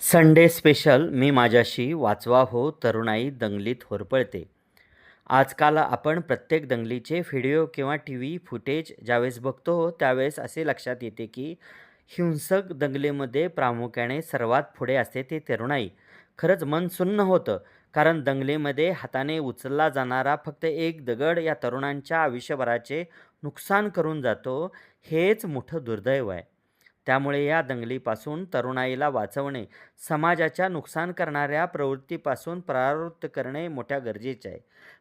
Sunday special मी माझ्याशी वाचवा हो तरुणाई दंगलीत होरपळते आजकाल आपण प्रत्येक दंगलीचे व्हिडिओ किंवा टी व्ही फुटेज ज्यावेळेस बघतो त्यावेळेस असे लक्षात येते की हिंसक दंगलीमध्ये प्रामुख्याने सर्वात पुढे असते ते तरुणाई. खरंच मन सुन्न होतं कारण दंगलीमध्ये हाताने उचलला जाणारा फक्त एक दगड या तरुणांच्या आयुष्यभराचे नुकसान करून जातो हेच मोठं दुर्दैव आहे. त्यामुळे या दंगलीपासून तरुणाईला वाचवणे समाजाच्या नुकसान करणाऱ्या प्रवृत्तीपासून परावृत्त करणे मोठ्या गरजेचे आहे.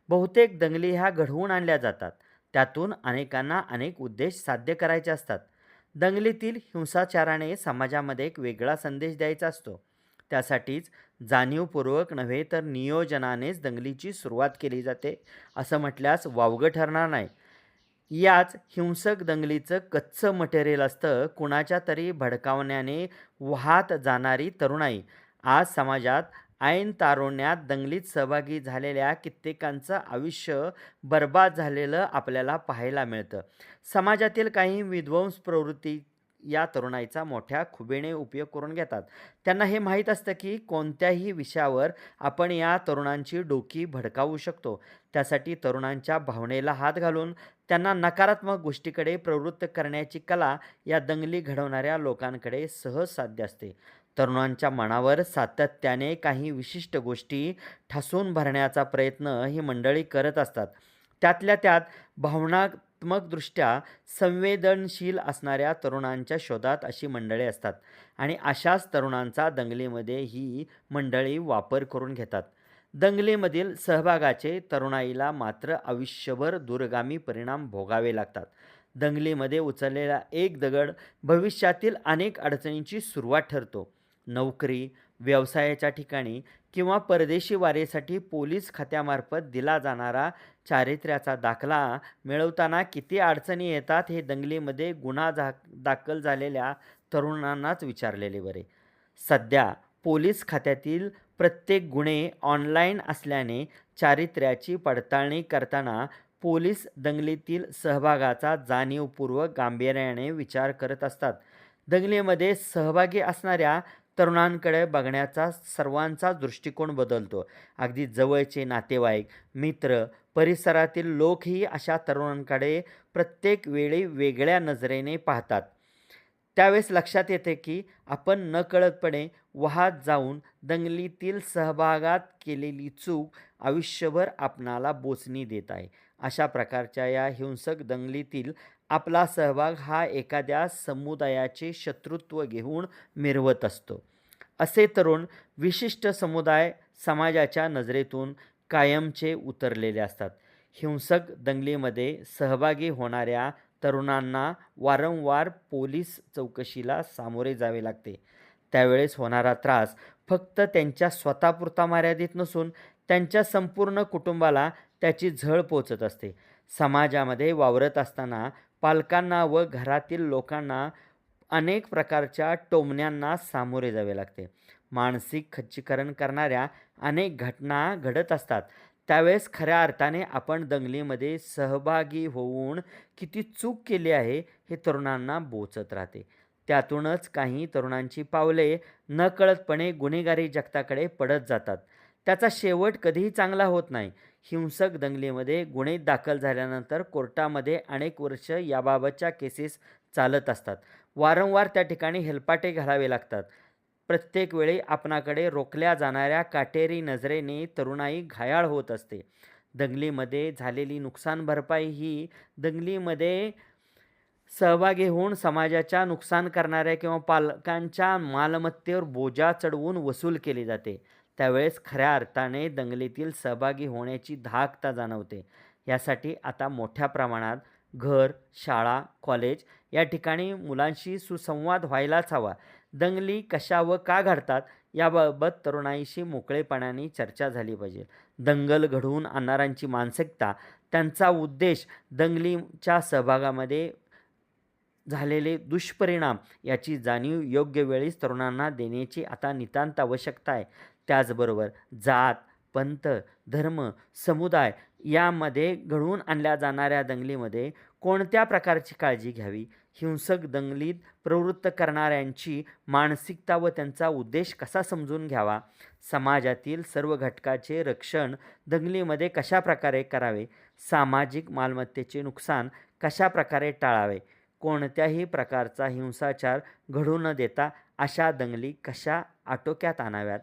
बहुतेक दंगली ह्या घडवून आणल्या जातात. त्यातून अनेकांना अनेक उद्देश साध्य करायचे असतात. दंगलीतील हिंसाचाराने समाजामध्ये एक वेगळा संदेश द्यायचा असतो. त्यासाठीच जाणीवपूर्वक नव्हे तर नियोजनानेच दंगलीची सुरुवात केली जाते असं म्हटल्यास वावगं ठरणार नाही. याच हिंसक दंगलीचं कच्चं मटेरियल असतं कुणाच्या तरी भडकावण्याने वाहत जाणारी तरुणाई. आज समाजात ऐन तारुण्यात दंगलीत सहभागी झालेल्या कित्येकांचं आयुष्य बर्बाद झालेलं आपल्याला पाहायला मिळतं. समाजातील काही विध्वंस प्रवृत्ती या तरुणाईचा मोठ्या खुबेने उपयोग करून घेतात. त्यांना हे माहीत असतं की कोणत्याही विषयावर आपण या तरुणांची डोकी भडकावू शकतो. त्यासाठी तरुणांच्या भावनेला हात घालून त्यांना नकारात्मक गोष्टीकडे प्रवृत्त करण्याची कला या दंगली घडवणाऱ्या लोकांकडे सहज साध्य असते. तरुणांच्या मनावर सातत्याने काही विशिष्ट गोष्टी ठासून भरण्याचा प्रयत्न ही मंडळी करत असतात. त्यातल्या त्यात भावना भावनात्मकदृष्ट्या संवेदनशील असणाऱ्या तरुणांच्या शोधात अशी मंडळी असतात आणि अशाच तरुणांचा दंगलीमध्ये ही मंडळी वापर करून घेतात. दंगलीमधील सहभागाचे तरुणाईला मात्र आयुष्यभर दूरगामी परिणाम भोगावे लागतात. दंगलीमध्ये उचललेला एक दगड भविष्यातील अनेक अडचणींची सुरुवात ठरतो. नोकरी व्यवसायाच्या ठिकाणी किंवा परदेशी वारीसाठी पोलीस खात्यामार्फत दिला जाणारा चारित्र्याचा दाखला मिळवताना किती अडचणी येतात हे दंगलीमध्ये गुन्हा जा दाखल झालेल्या तरुणांनाच विचारलेले बरे. सध्या पोलीस खात्यातील प्रत्येक गुन्हे ऑनलाईन असल्याने चारित्र्याची पडताळणी करताना पोलीस दंगलीतील सहभागाचा जाणीवपूर्वक गांभीर्याने विचार करत असतात. दंगलीमध्ये सहभागी असणाऱ्या तरुणांकडे बघण्याचा सर्वांचा दृष्टिकोन बदलतो. अगदी जवळचे नातेवाईक मित्र परिसरातील लोकही अशा तरुणांकडे प्रत्येक वेळी वेगळ्या नजरेने पाहतात. त्यावेळेस लक्षात येते की आपण नकळतपणे वाहत जाऊन दंगलीतील सहभागात केलेली चूक आयुष्यभर आपणाला बोचणी देत आहे. अशा प्रकारच्या या हिंसक दंगलीतील आपला सहभाग हा एखाद्या समुदायाचे शत्रुत्व घेऊन मिरवत असतो. असे तरुण विशिष्ट समुदाय समाजाच्या नजरेतून कायमचे उतरलेले असतात. हिंसक दंगलीमध्ये सहभागी होणाऱ्या तरुणांना वारंवार पोलीस चौकशीला सामोरे जावे लागते. त्यावेळेस होणारा त्रास फक्त त्यांच्या स्वतःपुरता मर्यादित नसून त्यांच्या संपूर्ण कुटुंबाला त्याची झळ पोचत असते. समाजामध्ये वावरत असताना पालकांना व घरातील लोकांना अनेक प्रकारच्या टोमण्यांना सामोरे जावे लागते. मानसिक खच्चीकरण करणाऱ्या अनेक घटना घडत असतात. त्यावेळेस खऱ्या अर्थाने आपण दंगलीमध्ये सहभागी होऊन किती चूक केली आहे हे तरुणांना बोचत राहते. त्यातूनच काही तरुणांची पावले नकळतपणे गुन्हेगारी जगताकडे पडत जातात. त्याचा शेवट कधीही चांगला होत नाही. हिंसक दंगलीमध्ये गुन्हे दाखल झाल्यानंतर कोर्टामध्ये अनेक वर्ष याबाबतच्या केसेस चालत असतात. वारंवार त्या ठिकाणी हेलपाटे घालावे लागतात. प्रत्येक वेळी आपणाकडे रोखल्या जाणाऱ्या काटेरी नजरेने तरुणाई घायाळ होत असते. दंगलीमध्ये झालेली नुकसान भरपाई ही दंगलीमध्ये सहभागी होऊन समाजाच्या नुकसान करणाऱ्या किंवा पालकांच्या मालमत्तेवर बोजा चढवून वसूल केली जाते. त्यावेळेस खऱ्या अर्थाने दंगलीतील सहभागी होण्याची धाकता जाणवते. यासाठी आता मोठ्या प्रमाणात घर शाळा कॉलेज या ठिकाणी मुलांशी सुसंवाद व्हायलाच हवा. दंगली कशा व का घडतात याबाबत तरुणाईशी मोकळेपणाने चर्चा झाली पाहिजे. दंगल घडवून आणणाऱ्यांची मानसिकता त्यांचा उद्देश दंगलीच्या सहभागामध्ये झालेले दुष्परिणाम याची जाणीव योग्य वेळीच तरुणांना देण्याची आता नितांत आवश्यकता आहे. त्याचबरोबर जात पंथ धर्म समुदाय यामध्ये घडवून आणल्या जाणाऱ्या दंगलीमध्ये कोणत्या प्रकारची काळजी घ्यावी? हिंसक दंगलीत प्रवृत्त करणाऱ्यांची मानसिकता व त्यांचा उद्देश कसा समजून घ्यावा? समाजातील सर्व घटकाचे रक्षण दंगलीमध्ये कशा प्रकारे करावे? सामाजिक मालमत्तेचे नुकसान कशा प्रकारे टाळावे? कोणत्याही प्रकारचा हिंसाचार घडू न देता अशा दंगली कशा आटोक्यात आणाव्यात?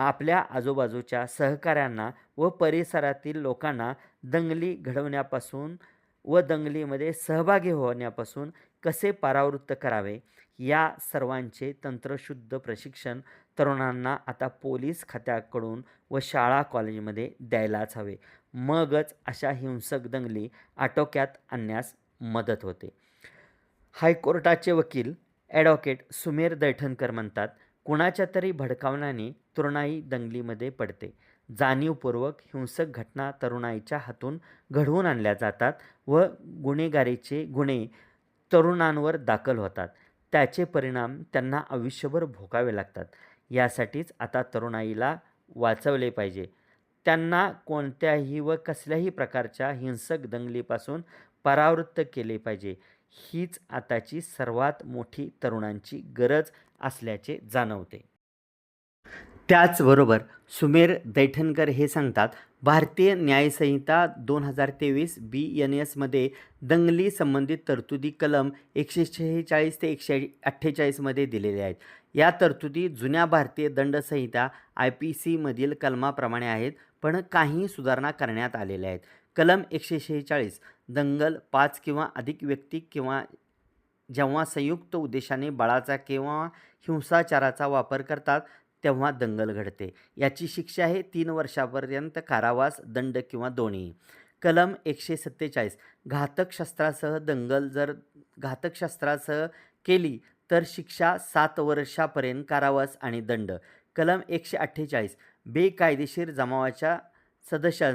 आपल्या आजूबाजूच्या सहकाऱ्यांना व परिसरातील लोकांना दंगली घडवण्यापासून व दंगलीमध्ये सहभागी होण्यापासून कसे परावृत्त करावे या सर्वांचे तंत्रशुद्ध प्रशिक्षण तरुणांना आता पोलीस खात्याकडून व शाळा कॉलेजमध्ये द्यायलाच हवे. मगच अशा हिंसक दंगली आटोक्यात आणण्यास मदत होते. हायकोर्टाचे वकील ॲडव्होकेट सुमेर दैठणकर म्हणतात कुणाच्या तरी भडकावण्याने तरुणाई दंगलीमध्ये पडते. जाणीवपूर्वक हिंसक घटना तरुणाईच्या हातून घडवून आणल्या जातात व गुन्हेगारीचे गुन्हे तरुणांवर दाखल होतात. त्याचे परिणाम त्यांना आयुष्यभर भोगावे लागतात. यासाठीच आता तरुणाईला वाचवले पाहिजे. त्यांना कोणत्याही व कसल्याही प्रकारच्या हिंसक दंगलीपासून परावृत्त केले पाहिजे. हीच आताची सर्वात मोठी तरुणांची गरज असल्याचे जाणवते. त्याचबरोबर सुमेर दैठणकर हे सांगतात भारतीय न्यायसंहिता दोन हजार तेवीस बी एन एसमध्ये दंगली संबंधित तरतुदी कलम एकशे शेहेचाळीस ते एकशे अठ्ठेचाळीसमध्ये दिलेल्या आहेत. या तरतुदी जुन्या भारतीय दंडसंहिता आय पी सीमधील कलमाप्रमाणे आहेत पण काही सुधारणा करण्यात आलेल्या आहेत. कलम एकशे शेहेचाळीस दंगल पाच किंवा अधिक व्यक्ती किंवा जेव्हा संयुक्त उद्देशाने बळाचा किंवा हिंसाचाराचा वापर करतात तेव्हा दंगल घडते. याची शिक्षा आहे तीन वर्षापर्यंत कारावास दंड किंवा दोन्ही. कलम एकशे सत्तेचाळीस. घातक शस्त्रासह दंगल जर घातक शस्त्रासह केली तर शिक्षा सात वर्षापर्यंत कारावास आणि दंड. कलम एकशे अठ्ठेचाळीस. बेकायदेशीर जमावाच्या सदस्य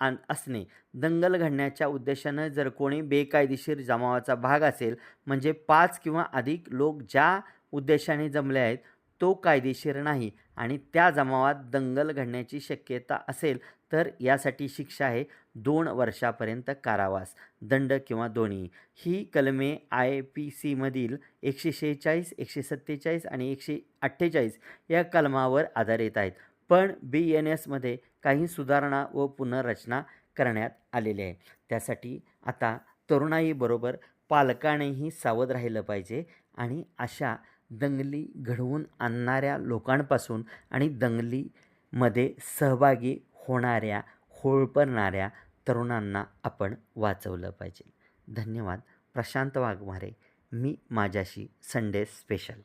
आण असणे. दंगल घडण्याच्या उद्देशानं जर कोणी बेकायदेशीर जमावाचा भाग असेल म्हणजे पाच किंवा अधिक लोक ज्या उद्देशाने जमले आहेत तो कायदेशीर नाही आणि त्या जमावात दंगल घडण्याची शक्यता असेल तर यासाठी शिक्षा आहे दोन वर्षापर्यंत कारावास दंड किंवा दोन्ही. ही कलमे आय पी सीमधील एकशे शेहेचाळीस एकशे सत्तेचाळीस आणि एकशे अठ्ठेचाळीस या कलमावर आधारित आहेत. पण बी एन एसमध्ये काही सुधारणा व पुनर्रचना करण्यात आलेली आहे. त्यासाठी आता तरुणाईबरोबर पालकानेही सावध राहिलं पाहिजे आणि अशा दंगली घडवून आणणाऱ्या लोकांपासून आणि दंगलीमध्ये सहभागी होणाऱ्या होळपणाऱ्या तरुणांना आपण वाचवलं पाहिजे. धन्यवाद. प्रशांत वाघमारे. मी माझ्याशी संडे स्पेशल.